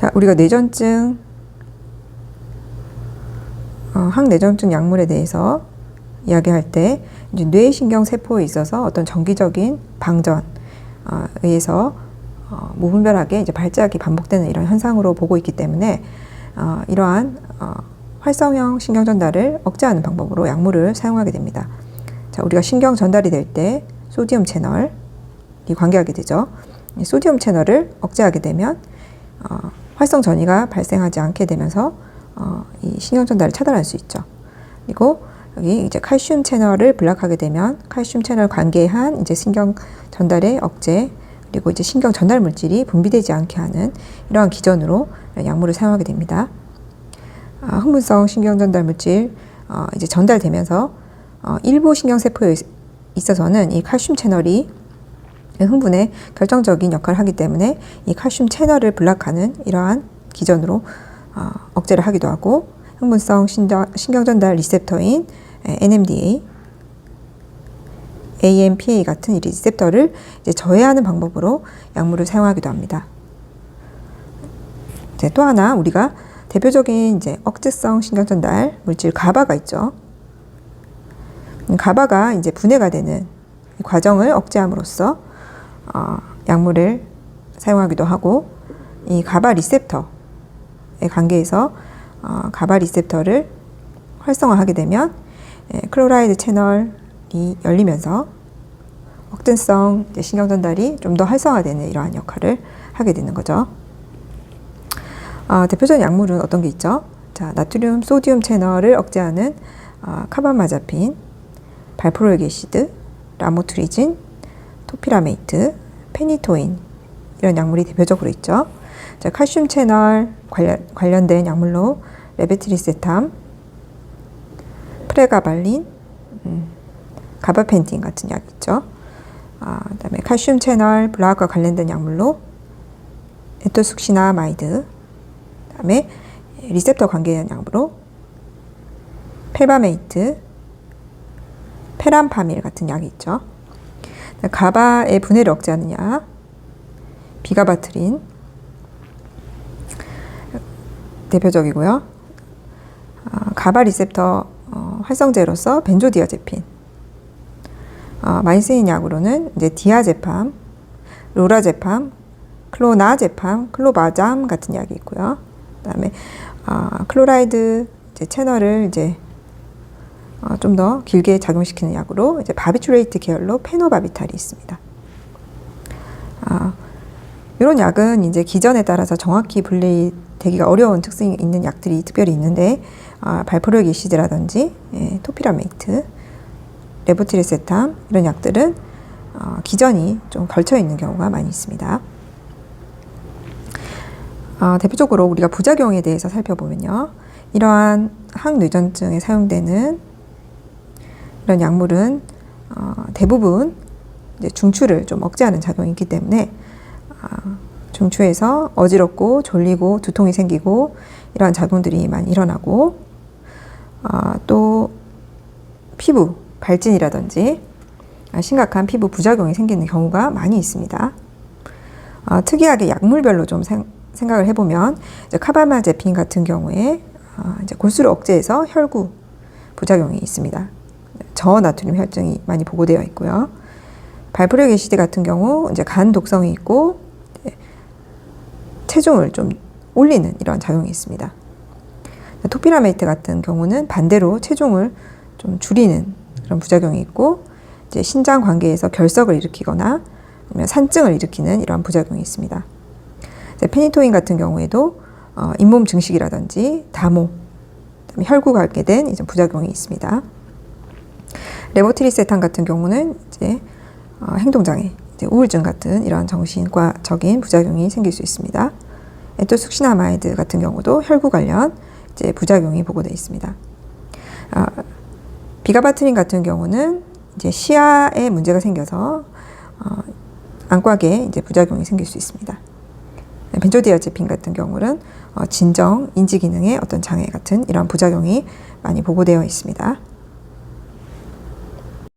자, 우리가 뇌전증, 어, 항뇌전증 약물에 대해서 이야기할 때 이제 뇌신경 세포에 있어서 어떤 정기적인 방전 어, 의해서 어, 무분별하게 이제 발작이 반복되는 이런 현상으로 보고 있기 때문에 어, 이러한 어, 활성형 신경 전달을 억제하는 방법으로 약물을 사용하게 됩니다. 자, 우리가 신경 전달이 될 때 소디움 채널이 관계하게 되죠. 이 소디움 채널을 억제하게 되면 어, 활성 전이가 발생하지 않게 되면서 어, 이 신경 전달을 차단할 수 있죠. 그리고 여기 이제 칼슘 채널을 블락하게 되면 칼슘 채널 관계한 이제 신경 전달의 억제 그리고 이제 신경 전달 물질이 분비되지 않게 하는 이러한 기전으로 약물을 사용하게 됩니다. 아, 흥분성 신경 전달 물질 어, 이제 전달되면서 어, 일부 신경 세포에 있어서는 이 칼슘 채널이 흥분에 결정적인 역할을 하기 때문에 이 칼슘 채널을 블락하는 이러한 기전으로 어, 억제를 하기도 하고 흥분성 신경 전달 리셉터인 NMDA, AMPA 같은 이 리셉터를 저해하는 방법으로 약물을 사용하기도 합니다. 이제 또 하나 우리가 대표적인 이제 억제성 신경 전달 물질 가바가 있죠. 가바가 이제 분해가 되는 과정을 억제함으로써 어, 약물을 사용하기도 하고 이 가바 리셉터의 관계에서 어, 가바 리셉터를 활성화하게 되면 예, 클로라이드 채널이 열리면서 억제성 신경 전달이 좀 더 활성화되는 이러한 역할을 하게 되는 거죠. 어, 대표적인 약물은 어떤 게 있죠? 자, 나트륨, 소디움 채널을 억제하는 어, 카바마자핀, 발프로에게시드, 라모트리진, 토피라메이트, 페니토인 이런 약물이 대표적으로 있죠. 자, 칼슘 채널 관련, 관련된 약물로 레베트리세탐, 프레가발린, 음, 가바펜틴 같은 약 있죠. 아, 그다음에 칼슘 채널 블락과 관련된 약물로 에토숙시나마이드, 그다음에 리셉터 관계된 약물로 펠바메이트, 페람파밀 같은 약이 있죠. 가바의 분해를 억제하는 약, 비가바트린 대표적이고요. 아, 가바 리셉터 어, 활성제로서 벤조디아제핀, 어, 많이 쓰인 약으로는 이제 디아제팜, 로라제팜, 클로나제팜, 클로바잠 같은 약이 있고요. 그다음에 어, 클로라이드 채널을 이제 어, 좀더 길게 작용시키는 약으로 이제 바비츄레이트 계열로 페노바비탈이 있습니다. 아, 이런 약은 이제 기전에 따라서 정확히 분리되기가 어려운 특성이 있는 약들이 특별히 있는데 아, 발포력 이시드라든지 예, 토피라메이트, 레보티리세탐 이런 약들은 어, 기전이 좀 걸쳐 있는 경우가 많이 있습니다. 어, 대표적으로 우리가 부작용에 대해서 살펴보면요. 이러한 항뇌전증에 사용되는 이런 약물은 어, 대부분 중추를 좀 억제하는 작용이 있기 때문에 어, 중추에서 어지럽고 졸리고 두통이 생기고 이러한 작용들이 많이 일어나고 어, 또 피부 발진이라든지 심각한 피부 부작용이 생기는 경우가 많이 있습니다. 어, 특이하게 약물별로 좀 생, 각을 해보면 카바마제핀 같은 경우에 어, 이제 골수를 억제해서 혈구 부작용이 있습니다. 저나트륨 혈증이 많이 보고되어 있고요. 발프력 애시드 같은 경우 이제 간 독성이 있고 체중을 좀 올리는 이런 작용이 있습니다. 토피라메이트 같은 경우는 반대로 체중을 좀 줄이는 그런 부작용이 있고 이제 신장 관계에서 결석을 일으키거나 아니면 산증을 일으키는 이러한 부작용이 있습니다. 페니토인 같은 경우에도 어, 잇몸 증식이라든지 다모, 혈구 관계된 부작용이 있습니다. 레보트리세탄 같은 경우는 이제 어, 행동장애, 이제 우울증 같은 이런 정신과적인 부작용이 생길 수 있습니다. 에토숙시나마이드 같은 경우도 혈구 관련 이제 부작용이 보고되어 있습니다. 어, 비가바트린 같은 경우는 이제 시야에 문제가 생겨서 어, 안과에 이제 부작용이 생길 수 있습니다. 벤조디아제핀 같은 경우는 어, 진정 인지 기능의 어떤 장애 같은 이런 부작용이 많이 보고되어 있습니다.